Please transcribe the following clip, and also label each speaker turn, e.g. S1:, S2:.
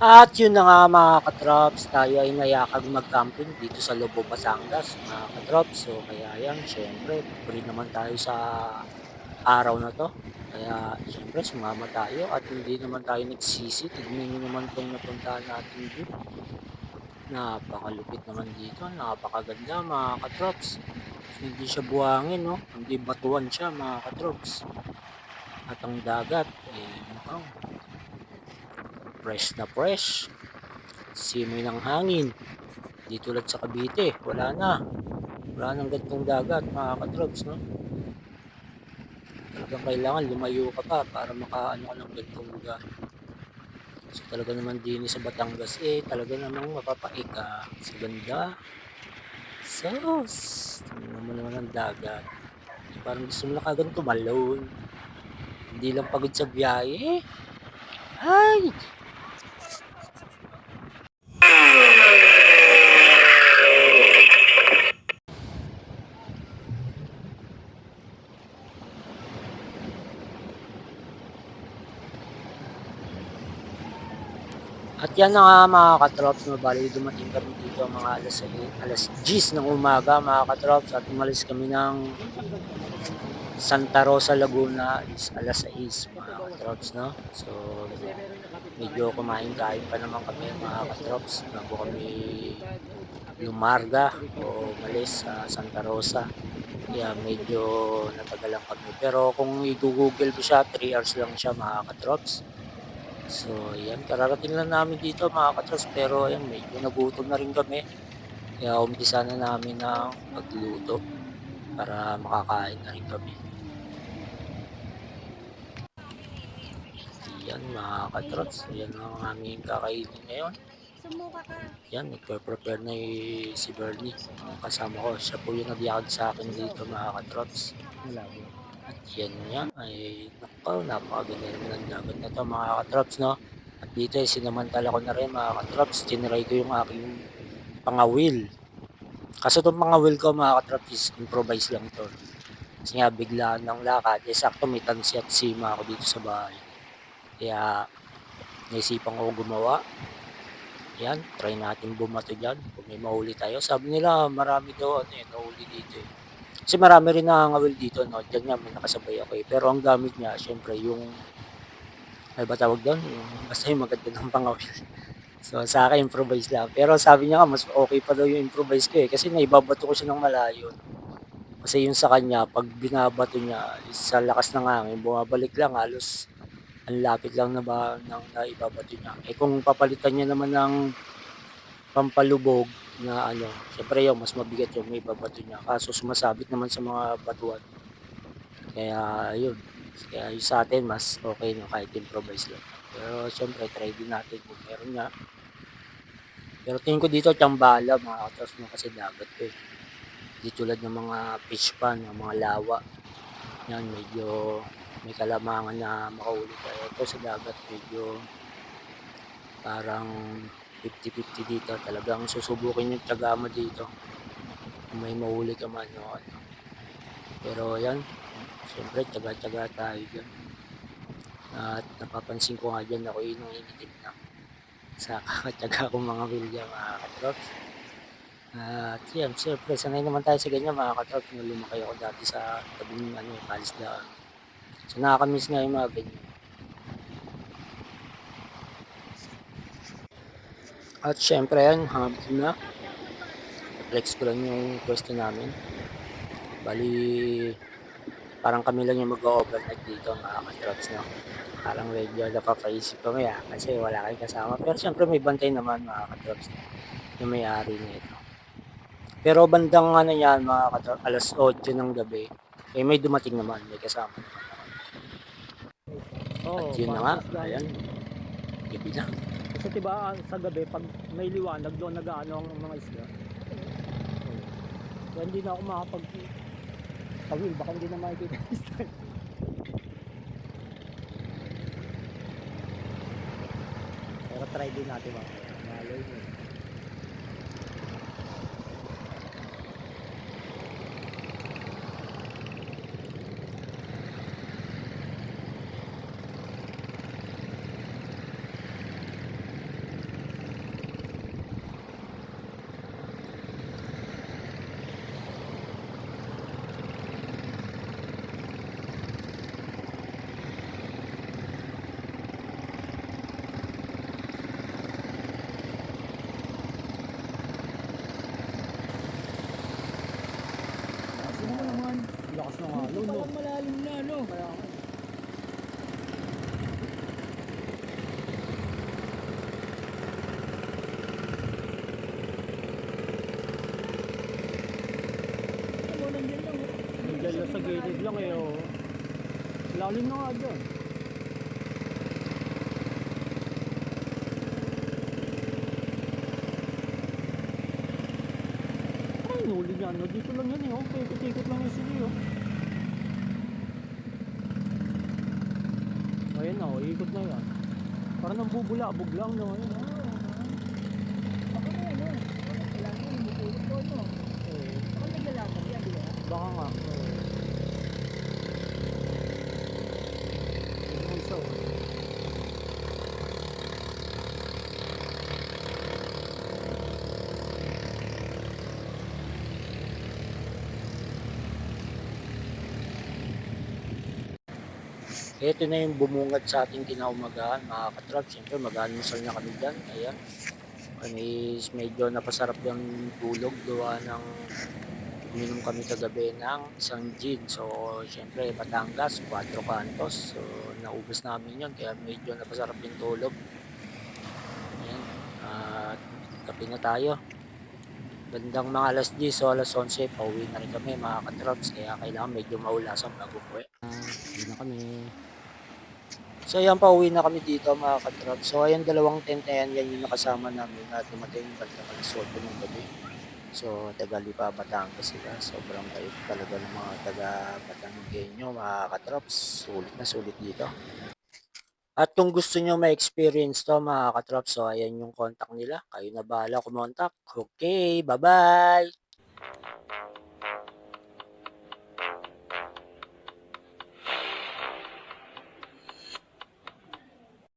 S1: At yun na nga mga katrops, tayo ay nayakag mag-camping dito sa Lobo, Batangas mga katrops. So kaya yan, syempre, free naman tayo sa araw na to. Kaya syempre sumama tayo at hindi naman tayo nagsisi. Tignan nyo naman itong napuntahan natin dito. Napakalupit naman dito, napakaganda mga katrops. Hindi siya buhangin, no? Hindi batuan siya mga katrops. At ang dagat, eh, mukhang fresh na fresh. Simoy ng hangin. Di tulad sa Cavite, wala na. Wala nang gantong dagat, mga katrops, no? Talagang kailangan lumayo ka pa para makaano ka ng gantong lugar. So talaga naman din sa Batangas eh, talaga namang mapapaik ka sa ganda. Sus! Tingnan naman ang dagat. Parang gusto mo na kagad tumalon. Hindi lang pagod sa biyahe. Ay! At yan na nga mga katrops, no, bali dumating kami dito mga alas, alas 10 ng umaga mga katrops at umalis kami ng Santa Rosa, Laguna is alas 6 mga katrops, no? So, medyo kumain-kain pa naman kami mga katrops bago kami lumarga o umalis sa Santa Rosa. Kaya medyo natagalan kami. Pero kung i-google ko siya, 3 hours lang siya mga katrops. So, yan. Kararating lang namin dito mga katros. Pero, ayan, medyo nagutom na rin kami. Kaya, umpisa na namin ng magluto para makakain na rin kami. Yan, mga katrots. Yan ang aming kakainin ngayon. Yan, nagpe-prepare na si Bernie. Kasama ko. Siya po yung nabiyakad sa akin dito, mga katrots. At yan nga, ay nako, napakaganda naman ang dagat na to mga katrops, no? At dito ay sinamantala ko na rin mga katrops, tinry ko yung aking pangawil. Kaso itong pangawil ko mga katrops is improvise lang to. Kasi nga biglaan ng lakad, eh sakto may tansi at sima ako dito sa bahay. Kaya naisipan ko gumawa. Yan, try natin bumato dyan. Kung may mahuli tayo. Sabi nila marami daw ano eh, nahuli dito eh. Kasi marami rin nakangawil dito, no? Diyan nga, may nakasabay ako eh. Pero ang gamit niya, syempre, yung, ay ba tawag doon? Yung, basta yung maganda ng pangawil. So, sa akin, improvise lang. Pero sabi niya nga, mas okay pa daw yung improvise ko eh. Kasi naibabato ko siya ng malayo. Kasi yung sa kanya, pag binabato niya, sa lakas ng hangin, bumabalik lang, halos ang lapit lang na ba ng naibabato niya. Eh kung papalitan niya naman ng pampalubog na ano, syempre yun, mas mabigat yung may babato niya. Kaso sumasabit naman sa mga batuan. Kaya yun. Kaya yung sa atin, mas okay no, kahit improvise lang. Pero syempre, try din natin kung meron nga. Pero tingin ko dito, tiyambala, mga katros mo kasi dagat ko eh. Di tulad ng mga fish pan, ng mga lawa. Yan, medyo may kalamangan na makahuli tayo. Ito sa dagat, medyo parang 50-50 dito. Talagang susubukin yung tiyaga mo dito. Kung may mahuli ka man o ano. Pero yan, siyempre tiyaga-tiyaga tayo dyan. At napapansin ko nga dyan ako yung initim na sa kakatiyaga kong mga wilya mga katrops. At yan, siyempre sanay naman tayo sa ganyan mga katrops. Nung lumaki ako dati sa tabing ano, kalis daan. So nakakamiss nga yung mga ganyan. At syempre yan, hanggang na. Flex ko lang yung pwesto namin. Bali, parang kami lang yung mag-overnight dito mga katrops no. Parang medyo napapaisip kami ah, kasi wala kayong kasama. Pero syempre may bantay naman mga katrops yung may-ari nito. Pero bandang ano yan mga katrops, alas 8 ng gabi, eh may dumating naman, may kasama naman.
S2: Oo,
S1: At yun na nga, ayan, gabi na.
S2: Kasi diba sa gabi, pag may liwanag doon nag-ano ang mga isda. Kaya hindi na ako makapag tawil, baka hindi na makikita isda. Pero try din natin mga malay mo.
S3: Ano.
S2: Kaya
S3: Ano, nandiyan lang. oh.
S2: nandiyan lang sa gilid lang eh. Oh. Lalim na nga dyan. Ay, nuli niya. No? Dito lang yan eh. Oh. Paikot-ikot lang yung sili. Oh. Ayan na. Oh. Ikot na yan. Parang nang bubulabog lang. No? Ayan, oh.
S3: Baka may ano. Baka kailangan yung butulog ko, no?
S2: Eh,
S3: Baka may galaman yan, di ba?
S2: baka nga. Oh. Yung isa, oh.
S1: Ito na yung bumungad sa ating kinaumagahan, mga katrap. Siyempre, mag-almusal na kami dyan. Ayan. Anis, medyo napasarap yung tulog. Gawa ng uminom kami kagabi ng isang gin. So, siyempre, Batangas, 4 cantos. So, naubos namin yun. Kaya medyo napasarap yung tulog. Ayan. At kape na tayo. Bandang mga alas 10 o alas 11, pauwi na rin kami mga katrops. Kaya kailangan medyo maulasan bago uwi. Hindi na kami. So ayan, pauwi na kami dito mga katrops. So ayan, dalawang tent na yan, yan yung nakasama namin at dumating bandang alas 8 ng gabi. So taga Lipa, Batangas sila. Sobrang bait talaga ng mga taga Batanggenyo mga katrops. Sulit na sulit dito. At kung gusto nyo ma-experience to mga katrops, so ayan yung contact nila. Kayo na bahala kumontak. Okay, bye-bye!